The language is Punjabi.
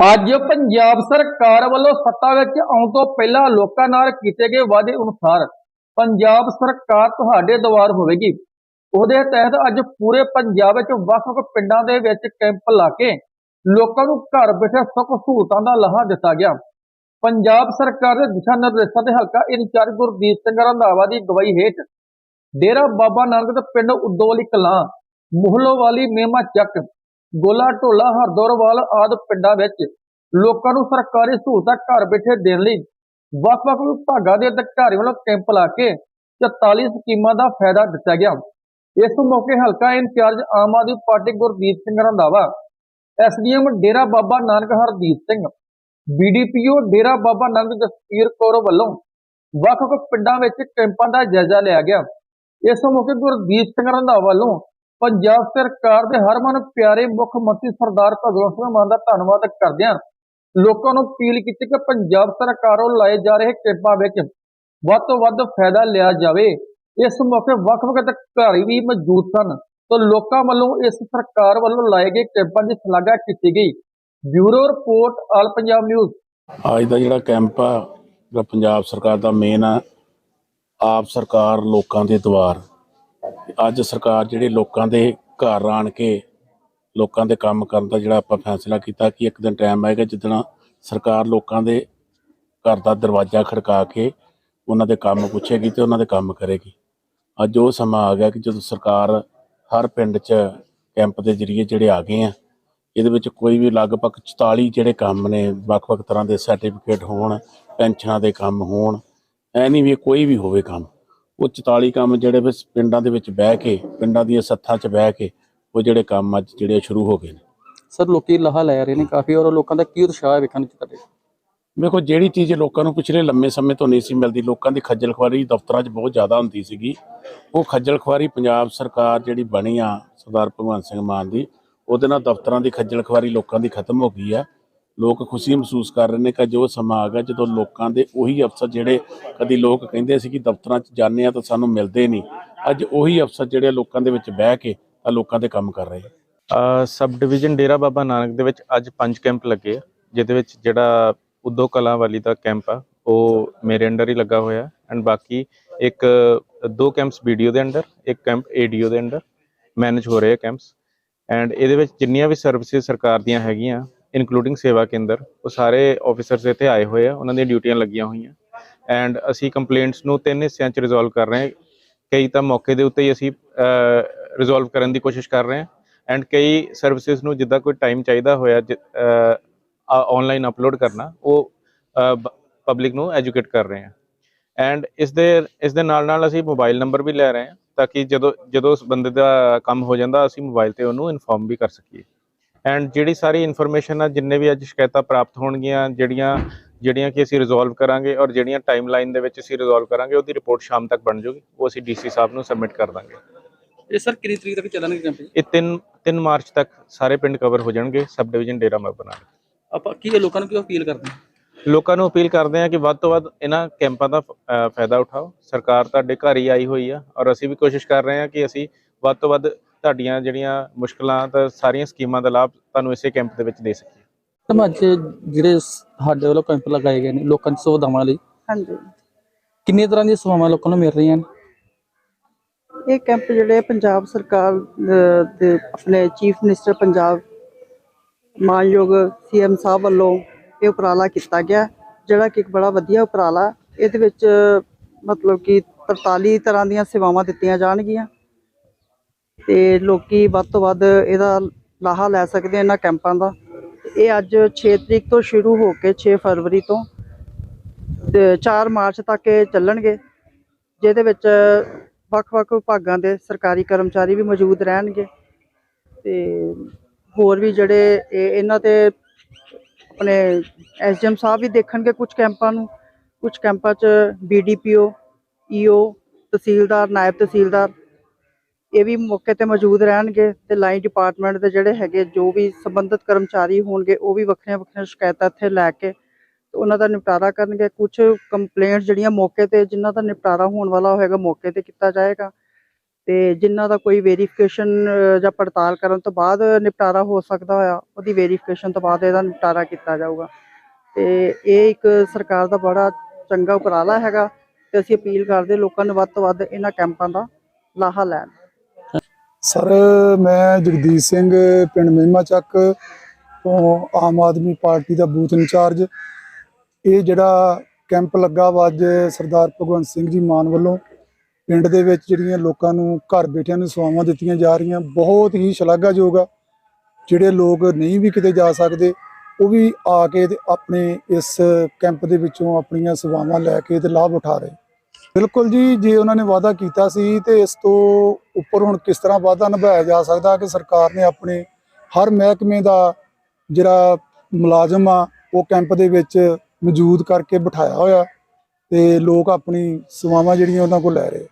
ਅੱਜ ਪੰਜਾਬ ਸਰਕਾਰ ਵੱਲੋਂ ਸੱਤਾ ਵਿੱਚ ਆਉਣ ਤੋਂ ਪਹਿਲਾਂ ਲੋਕਾਂ ਨਾਲ ਕੀਤੇ ਗਏ ਵਾਅਦੇ ਅਨੁਸਾਰ ਪੰਜਾਬ ਸਰਕਾਰ ਤੁਹਾਡੇ ਦੁਆਰ ਹੋਵੇਗੀ। ਉਹਦੇ ਤਹਿਤ ਅੱਜ ਪੂਰੇ ਪੰਜਾਬ ਵਿੱਚ ਵੱਖ-ਵੱਖ ਪਿੰਡਾਂ ਦੇ ਵਿੱਚ ਕੈਂਪ ਲਾ ਕੇ ਲੋਕਾਂ ਨੂੰ ਘਰ ਬੈਠੇ ਸੁੱਖ ਸਹੂਲਤਾਂ ਦਾ ਲਾਹਾ ਦਿੱਤਾ ਗਿਆ। ਪੰਜਾਬ ਸਰਕਾਰ ਦੇ ਦਿਸ਼ਾ ਨਿਰਦੇਸ਼ਾਂ ਦੇ ਹਲਕਾ ਇੰਚਾਰਜ ਗੁਰਦੀਪ ਸਿੰਘ ਰੰਧਾਵਾ ਦੀ ਅਗਵਾਈ ਹੇਠ ਡੇਰਾ ਬਾਬਾ ਨਾਨਕ ਦੇ ਪਿੰਡ ਉਦੋਲੀ ਕਲਾਂ ਮੁਹਲੋਵਾਲੀ ਮੇਮਾ ਚੱਕ ਗੋਲਾ ਢੋਲਾ, ਹਰਦੋਰਵਾਲ ਆਦਿ ਪਿੰਡਾਂ ਵਿੱਚ ਲੋਕਾਂ ਨੂੰ ਸਰਕਾਰੀ ਸਹੂਲਤਾਂ ਘਰ ਬੈਠੇ ਦੇਣ ਲਈ ਵੱਖ-ਵੱਖ ਵਿਭਾਗਾਂ ਦੇ ਅਧਿਕਾਰੀ ਵੱਲੋਂ ਕੈਂਪ ਲਾ ਕੇ 44 ਸਕੀਮਾਂ ਦਾ ਫਾਇਦਾ ਦਿੱਤਾ ਗਿਆ। ਇਸ ਮੌਕੇ ਹਲਕਾ incharge Aam Aadmi party Gurdeep Singh Randhawa, SDM Dera Baba Nanak Hardeep Singh, BDPO Dera Baba Nanak Jaspir Kaur ਵੱਲੋਂ ਵੱਖ-ਵੱਖ ਪਿੰਡਾਂ ਵਿੱਚ ਕੈਂਪਾਂ ਦਾ ਜਾਇਜ਼ਾ ਲਿਆ ਗਿਆ। ਇਸ ਮੌਕੇ ਗੁਰਦੀਪ ਸਿੰਘ ਰੰਧਾਵਾ ਵੱਲੋਂ ਪੰਜਾਬ ਸਰਕਾਰ ਦੇ ਹਰਮਨ ਪਿਆਰੇ ਮੁੱਖ ਮੰਤਰੀ ਸਰਦਾਰ ਭਗਵੰਤ ਸਿੰਘ ਮਾਨ ਦਾ ਧੰਨਵਾਦ ਕਰਦਿਆਂ ਲੋਕਾਂ ਨੂੰ ਅਪੀਲ ਕੀਤੀ ਕਿ ਪੰਜਾਬ ਸਰਕਾਰ ਵੱਲੋਂ ਲਾਏ ਜਾ ਰਹੇ ਕੈਂਪਾਂ ਵਿੱਚ ਵੱਧ ਤੋਂ ਵੱਧ ਫਾਇਦਾ ਲਿਆ ਜਾਵੇ। ਇਸ ਮੌਕੇ ਵੱਖ-ਵੱਖ ਅਧਿਕਾਰੀ ਵੀ ਮੌਜੂਦ ਸਨ। ਤਾਂ ਲੋਕਾਂ ਵੱਲੋਂ ਇਸ ਸਰਕਾਰ ਵੱਲੋਂ ਲਾਏ ਗਏ ਕੈਂਪਾਂ ਦੀ ਸ਼ਲਾਘਾ ਕੀਤੀ ਗਈ। Bureau report, all Punjab news. ਅੱਜ ਦਾ ਜਿਹੜਾ ਕੈਂਪ ਆ, ਜਿਹੜਾ ਪੰਜਾਬ ਸਰਕਾਰ ਦਾ ਮੇਨ ਆ, ਆਪ ਸਰਕਾਰ ਲੋਕਾਂ ਦੇ ਦੁਆਰ ਅੱਜ ਸਰਕਾਰ ਜਿਹੜੇ ਲੋਕਾਂ ਦੇ ਘਰ ਆਣ ਕੇ ਲੋਕਾਂ ਦੇ ਕੰਮ ਕਰਨ ਦਾ ਜਿਹੜਾ ਆਪਾਂ ਫੈਸਲਾ ਕੀਤਾ ਕਿ ਇੱਕ ਦਿਨ ਟਾਈਮ ਆਏਗਾ ਜਿੱਦਣ ਸਰਕਾਰ ਲੋਕਾਂ ਦੇ ਘਰ ਦਾ ਦਰਵਾਜ਼ਾ ਖੜਕਾ ਕੇ ਉਹਨਾਂ ਦੇ ਕੰਮ ਪੁੱਛੇਗੀ ਤੇ ਉਹਨਾਂ ਦੇ ਕੰਮ ਕਰੇਗੀ। ਅੱਜ ਉਹ ਸਮਾਂ ਆ ਗਿਆ ਕਿ ਜਦੋਂ ਸਰਕਾਰ ਹਰ ਪਿੰਡ 'ਚ ਕੈਂਪ ਦੇ ਜ਼ਰੀਏ ਜਿਹੜੇ ਆ ਗਏ ਆ, ਇਹਦੇ ਵਿੱਚ ਕੋਈ ਵੀ ਲਗਭਗ 44 ਜਿਹੜੇ ਕੰਮ ਨੇ, ਵੱਖ-ਵੱਖ ਤਰ੍ਹਾਂ ਦੇ ਸਰਟੀਫਿਕੇਟ ਹੋਣ, ਪੈਨਸ਼ਨਾਂ ਦੇ ਕੰਮ ਹੋਣ, ਐ ਨਹੀਂ ਵੀ ਕੋਈ ਵੀ ਹੋਵੇ ਕੰਮ। ਉਹ 44 ਕੰਮ ਜਿਹੜੇ ਵਿੱਚ ਪਿੰਡਾਂ ਦੇ ਵਿੱਚ ਬਹਿ ਕੇ ਪਿੰਡਾਂ ਦੀਆਂ ਸੱਥਾਂ 'ਚ ਬਹਿ ਕੇ ਉਹ ਜਿਹੜੇ ਕੰਮ ਅੱਜ ਜਿਹੜੇ ਸ਼ੁਰੂ ਹੋ ਗਏ ਨੇ। ਸਰ ਲੋਕੀ ਲਾਹਾ ਲੈ ਰਹੇ ਨੇ ਕਾਫੀ ਔਰ ਲੋਕਾਂ ਦਾ ਕੀ ਉਤਸ਼ਾਹ ਹੈ ਵੇਖਣ ਚ ਤੁਹਾਡੇ? ਵੇਖੋ ਜਿਹੜੀ ਚੀਜ਼ ਲੋਕਾਂ ਨੂੰ ਪਿਛਲੇ ਲੰਮੇ ਸਮੇਂ ਤੋਂ ਨਹੀਂ ਸੀ ਮਿਲਦੀ ਲੋਕਾਂ ਦੀ ਖੱਜਲ ਖੁਆਰੀ ਦਫ਼ਤਰਾਂ 'ਚ ਬਹੁਤ ਜ਼ਿਆਦਾ ਹੁੰਦੀ ਸੀਗੀ। ਉਹ ਖੱਜਲ ਖੁਆਰੀ ਪੰਜਾਬ ਸਰਕਾਰ ਜਿਹੜੀ ਬਣੀ ਆ ਸਰਦਾਰ ਭਗਵੰਤ ਸਿੰਘ ਮਾਨ ਦੀ ਉਹਦੇ ਨਾਲ ਦਫ਼ਤਰਾਂ ਦੀ ਖੱਜਲ ਖੁਆਰੀ ਲੋਕਾਂ ਦੀ ਖਤਮ ਹੋ ਗਈ ਆ। ਲੋਕ ਖੁਸ਼ੀ ਮਹਿਸੂਸ ਕਰ ਰਹੇ ਨੇ ਕਿ ਜੋ ਸਮਾਂ ਆ ਗਿਆ ਜਦੋਂ ਲੋਕਾਂ ਦੇ ਉਹੀ ਅਫਸਰ ਜਿਹੜੇ ਕਦੀ ਲੋਕ ਕਹਿੰਦੇ ਸੀ ਕਿ ਦਫ਼ਤਰਾਂ 'ਚ ਜਾਂਦੇ ਆ ਤਾਂ ਸਾਨੂੰ ਮਿਲਦੇ ਨਹੀਂ। ਅੱਜ ਉਹੀ ਅਫਸਰ ਜਿਹੜੇ ਲੋਕਾਂ ਦੇ ਵਿੱਚ ਬਹਿ ਕੇ ਤਾਂ ਲੋਕਾਂ ਦੇ ਕੰਮ ਕਰ ਰਹੇ ਸਬ ਡਿਵੀਜ਼ਨ ਡੇਰਾ ਬਾਬਾ ਨਾਨਕ ਦੇ ਵਿੱਚ ਅੱਜ ਪੰਜ ਕੈਂਪ ਲੱਗੇ ਆ, ਜਿਹਦੇ ਵਿੱਚ ਜਿਹੜਾ ਉਦੋਂ ਕਲਾਂ ਵਾਲੀ ਦਾ ਕੈਂਪ ਆ, ਉਹ ਮੇਰੇ ਅੰਡਰ ਹੀ ਲੱਗਾ ਹੋਇਆ ਐਂਡ ਬਾਕੀ ਇੱਕ, ਦੋ ਕੈਂਪਸ ਵੀਡੀਓ ਦੇ ਅੰਡਰ, ਇੱਕ ਕੈਂਪ ਏਡੀਓ ਦੇ ਅੰਡਰ ਮੈਨੇਜ ਹੋ ਰਹੇ ਆ ਕੈਂਪਸ। ਐਂਡ ਇਹਦੇ ਵਿੱਚ ਜਿੰਨੀਆਂ ਵੀ ਸਰਵਿਸਿਜ਼ ਸਰਕਾਰ ਦੀਆਂ ਹੈਗੀਆਂ ਇਨਕਲੂਡਿੰਗ ਸੇਵਾ ਕੇਂਦਰ, ਉਹ ਸਾਰੇ ਆਫੀਸਰਸ ਇੱਥੇ ਆਏ ਹੋਏ ਆ, ਉਹਨਾਂ ਦੀਆਂ ਡਿਊਟੀਆਂ ਲੱਗੀਆਂ ਹੋਈਆਂ। ਐਂਡ ਅਸੀਂ ਕੰਪਲੇਂਟਸ ਨੂੰ ਤਿੰਨ ਹਿੱਸਿਆਂ 'ਚ ਰਿਜ਼ੋਲਵ ਕਰ ਰਹੇ ਹਾਂ। ਕਈ ਤਾਂ ਮੌਕੇ ਦੇ ਉੱਤੇ ਹੀ ਅਸੀਂ ਰਿਜ਼ੋਲਵ ਕਰਨ ਦੀ ਕੋਸ਼ਿਸ਼ ਕਰ ਰਹੇ ਹਾਂ। ਐਂਡ ਕਈ ਸਰਵਿਸਿਜ਼ ਨੂੰ ਜਿੱਦਾਂ ਕੋਈ ਟਾਈਮ ਚਾਹੀਦਾ ਹੋਇਆ ਆਨਲਾਈਨ ਅਪਲੋਡ ਕਰਨਾ, ਉਹ ਪਬਲਿਕ ਨੂੰ ਐਜੂਕੇਟ ਕਰ ਰਹੇ ਹਾਂ। ਐਂਡ ਇਸ ਦੇ ਇਸ ਦੇ ਨਾਲ ਨਾਲ ਅਸੀਂ ਮੋਬਾਈਲ ਨੰਬਰ ਵੀ ਲੈ ਰਹੇ ਹਾਂ, ਤਾਂ ਕਿ ਜਦੋਂ ਜਦੋਂ ਉਸ ਬੰਦੇ ਦਾ ਕੰਮ ਹੋ ਜਾਂਦਾ, ਅਸੀਂ ਮੋਬਾਈਲ ਤੇ ਉਹਨੂੰ ਇਨਫੋਰਮ ਵੀ ਕਰ ਸਕੀਏ। ਐਂਡ ਜਿਹੜੀ ਸਾਰੀ ਇਨਫੋਰਮੇਸ਼ਨ ਆ ਜਿੰਨੇ ਵੀ ਅੱਜ ਸ਼ਿਕਾਇਤਾਂ ਪ੍ਰਾਪਤ ਹੋਣਗੀਆਂ ਜਿਹੜੀਆਂ ਜਿਹੜੀਆਂ ਕਿ ਅਸੀਂ ਰਿਜ਼ੋਲਵ ਕਰਾਂਗੇ ਔਰ ਜਿਹੜੀਆਂ ਟਾਈਮਲਾਈਨ ਦੇ ਵਿੱਚ ਅਸੀਂ ਰਿਜ਼ੋਲਵ ਕਰਾਂਗੇ ਉਹਦੀ ਰਿਪੋਰਟ ਸ਼ਾਮ ਤੱਕ ਬਣ ਜਾਊਗੀ। ਉਹ ਅਸੀਂ ਡੀਸੀ ਸਾਹਿਬ ਨੂੰ ਸਬਮਿਟ ਕਰ ਦਾਂਗੇ। ਇਹ ਸਰ ਕਿੰਨੀ ਤਰੀਕ ਤੱਕ ਚੱਲਣਗੇ ਕੈਂਪ ਇਹ 3 3 ਮਾਰਚ ਤੱਕ ਸਾਰੇ ਪਿੰਡ ਕਵਰ ਹੋ ਜਾਣਗੇ ਸਬ ਡਿਵੀਜ਼ਨ ਡੇਰਾ ਬਾਬਾ ਨਾਨਕ ਆਪਾਂ ਕੀ ਲੋਕਾਂ ਨੂੰ ਕਿਉਂ ਅਪੀਲ ਕਰਦੇ ਲੋਕਾਂ ਨੂੰ ਅਪੀਲ ਕਰਦੇ ਹਾਂ ਕਿ ਵੱਧ ਤੋਂ ਵੱਧ ਇਹਨਾਂ ਕੈਂਪਾਂ ਦਾ ਫਾਇਦਾ ਉਠਾਓ। ਸਰਕਾਰ ਤੁਹਾਡੇ ਘਰ ਹੀ ਆਈ ਹੋਈ ਆ ਔਰ ਅਸੀਂ ਵੀ ਕੋਸ਼ਿਸ਼ ਕਰ ਰਹੇ ਹਾਂ ਕਿ ਅਸੀਂ ਵੱਧ ਤੋਂ ਵੱਧ ਤੁਹਾਡੀਆਂ ਜਿਹੜੀਆਂ ਮੁਸ਼ਕਲਾਂ ਤਾਂ ਸਾਰੀਆਂ ਸਕੀਮਾਂ ਦਾ ਲਾਭ ਤੁਹਾਨੂੰ ਇਸੇ ਕੈਂਪ ਦੇ ਵਿੱਚ ਦੇ ਸਕੀਏ। ਤਾਂ ਅੱਜ ਜਿਹੜੇ ਸਾਡੇ ਵੱਲੋਂ ਕੈਂਪ ਲਗਾਏ ਗਏ ਨੇ ਲੋਕਾਂ ਦੀ ਸੁਵਿਧਾਵਾਂ ਲਈ। ਹਾਂਜੀ। ਕਿੰਨੀ ਤਰ੍ਹਾਂ ਦੀਆਂ ਸੇਵਾਵਾਂ ਲੋਕਾਂ ਨੂੰ ਮਿਲ ਰਹੀਆਂ ਨੇ? ਇਹ ਕੈਂਪ ਜਿਹੜੇ ਪੰਜਾਬ ਸਰਕਾਰ ਦੇ ਆਪਣੇ ਚੀਫ ਮਿਨਿਸਟਰ ਪੰਜਾਬ ਮਾਨਯੋਗ ਸੀਐਮ ਸਾਹਿਬ ਵੱਲੋਂ ਇਹ ਉਪਰਾਲਾ ਕੀਤਾ ਗਿਆ ਜਿਹੜਾ ਕਿ ਇੱਕ ਬੜਾ ਵਧੀਆ ਉਪਰਾਲਾ। ਇਹਦੇ ਵਿੱਚ ਮਤਲਬ ਕਿ 43 ਤਰ੍ਹਾਂ ਦੀਆਂ ਸੇਵਾਵਾਂ ਦਿੱਤੀਆਂ ਜਾਣਗੀਆਂ। ਤੇ ਲੋਕੀ ਵੱਧ ਤੋਂ ਵੱਧ ਇਹਦਾ ਲਾਹਾ ਲੈ ਸਕਦੇ ਇਹਨਾਂ ਕੈਂਪਾਂ ਦਾ। ਇਹ ਅੱਜ 6 ਤਰੀਕ ਤੋਂ ਸ਼ੁਰੂ ਹੋ ਕੇ 6 ਫਰਵਰੀ ਤੋਂ, ਤੇ 4 ਮਾਰਚ ਤੱਕ ਇਹ ਚੱਲਣਗੇ, ਜਿਹਦੇ ਵਿੱਚ ਵੱਖ-ਵੱਖ ਵਿਭਾਗਾਂ ਦੇ ਸਰਕਾਰੀ ਕਰਮਚਾਰੀ ਵੀ ਮੌਜੂਦ ਰਹਿਣਗੇ। ਤੇ ਹੋਰ ਵੀ ਜਿਹੜੇ ਇਹ- ਇਹਨਾਂ ਤੇ ਆਪਣੇ ਐਸਡੀਐਮ ਸਾਹਿਬ ਵੀ ਦੇਖਣਗੇ ਕੁਝ ਕੈਂਪਾਂ ਨੂੰ। ਕੁਝ ਕੈਂਪਾਂ 'ਚ ਬੀਡੀਪੀਓ ਈਓ ਤਹਿਸੀਲਦਾਰ, ਨਾਇਬ ਤਹਿਸੀਲਦਾਰ ਇਹ ਵੀ ਮੌਕੇ ਤੇ ਮੌਜੂਦ ਰਹਿਣਗੇ ਤੇ ਲਾਈਨ ਡਿਪਾਰਟਮੈਂਟ ਦੇ ਜਿਹੜੇ ਹੈਗੇ, ਜੋ ਵੀ ਸੰਬੰਧਿਤ ਕਰਮਚਾਰੀ ਹੋਣਗੇ, ਉਹ ਵੀ ਵੱਖਰੀਆਂ ਵੱਖਰੀਆਂ ਸ਼ਿਕਾਇਤਾਂ ਇੱਥੇ ਲੈ ਕੇ ਉਹਨਾਂ ਦਾ ਨਿਪਟਾਰਾ ਕਰਨਗੇ। ਕੁਝ ਕੰਪਲੇਂਟ ਜਿਹੜੀਆਂ ਮੌਕੇ ਤੇ, ਜਿਨ੍ਹਾਂ ਦਾ ਨਿਪਟਾਰਾ ਹੋਣ ਵਾਲਾ ਹੋਏਗਾ, ਮੌਕੇ ਤੇ ਕੀਤਾ ਜਾਏਗਾ। ਤੇ ਜਿਨ੍ਹਾਂ ਦਾ ਕੋਈ ਵੈਰੀਫਿਕੇਸ਼ਨ ਜਾਂ ਪੜਤਾਲ ਕਰਨ ਤੋਂ ਬਾਅਦ ਨਿਪਟਾਰਾ ਹੋ ਸਕਦਾ ਹੋਇਆ, ਉਹਦੀ ਵੈਰੀਫਿਕੇਸ਼ਨ ਤੋਂ ਬਾਅਦ ਇਹਦਾ ਨਿਪਟਾਰਾ ਕੀਤਾ ਜਾਊਗਾ। ਤੇ ਇਹ ਇੱਕ ਸਰਕਾਰ ਦਾ ਬੜਾ ਚੰਗਾ ਉਪਰਾਲਾ ਹੈਗਾ ਤੇ ਅਸੀਂ ਅਪੀਲ ਕਰਦੇ ਲੋਕਾਂ ਨੂੰ ਵੱਧ ਤੋਂ ਵੱਧ ਇਹਨਾਂ ਕੈਂਪਾਂ ਦਾ ਲਾਹਾ ਲੈਣ। ਸਰ, ਮੈਂ ਜਗਦੀਸ਼ ਸਿੰਘ, ਪਿੰਡ ਮਹਿਮਾ ਚੱਕ ਤੋਂ ਆਮ ਆਦਮੀ ਪਾਰਟੀ ਦਾ ਬੂਥ ਇੰਚਾਰਜ। ਇਹ ਜਿਹੜਾ ਕੈਂਪ ਲੱਗਾ ਵਾ ਅੱਜ ਸਰਦਾਰ ਭਗਵੰਤ ਸਿੰਘ ਜੀ ਮਾਨ ਵੱਲੋਂ, ਪਿੰਡ ਦੇ ਵਿੱਚ ਜਿਹੜੀਆਂ ਲੋਕਾਂ ਨੂੰ ਘਰ ਬੈਠਿਆਂ ਨੂੰ ਸੇਵਾਵਾਂ ਦਿੱਤੀਆਂ ਜਾ ਰਹੀਆਂ, ਬਹੁਤ ਹੀ ਸ਼ਲਾਘਾਯੋਗ ਆ। ਜਿਹੜੇ ਲੋਕ ਨਹੀਂ ਵੀ ਕਿਤੇ ਜਾ ਸਕਦੇ, ਉਹ ਵੀ ਆ ਕੇ ਤੇ ਆਪਣੇ ਇਸ ਕੈਂਪ ਦੇ ਵਿੱਚੋਂ ਆਪਣੀਆਂ ਸੇਵਾਵਾਂ ਲੈ ਕੇ ਤੇ ਲਾਭ ਉਠਾ ਰਹੇ। ਬਿਲਕੁਲ ਜੀ, ਜੇ ਉਹਨਾਂ ਨੇ ਵਾਅਦਾ ਕੀਤਾ ਸੀ ਤੇ ਇਸ ਤੋਂ ਉੱਪਰ ਹੁਣ ਕਿਸ ਤਰ੍ਹਾਂ ਵਾਅਦਾ ਨਿਭਾਇਆ ਜਾ ਸਕਦਾ ਕਿ ਸਰਕਾਰ ਨੇ ਆਪਣੇ ਹਰ ਮਹਿਕਮੇ ਦਾ ਜਿਹੜਾ ਮੁਲਾਜ਼ਮ ਆ, ਉਹ ਕੈਂਪ ਦੇ ਵਿੱਚ ਮੌਜੂਦ ਕਰਕੇ ਬਿਠਾਇਆ ਹੋਇਆ ਤੇ ਲੋਕ ਆਪਣੀ ਸੇਵਾਵਾਂ ਜਿਹੜੀਆਂ ਉਹਨਾਂ ਕੋਲ ਲੈ ਰਹੇ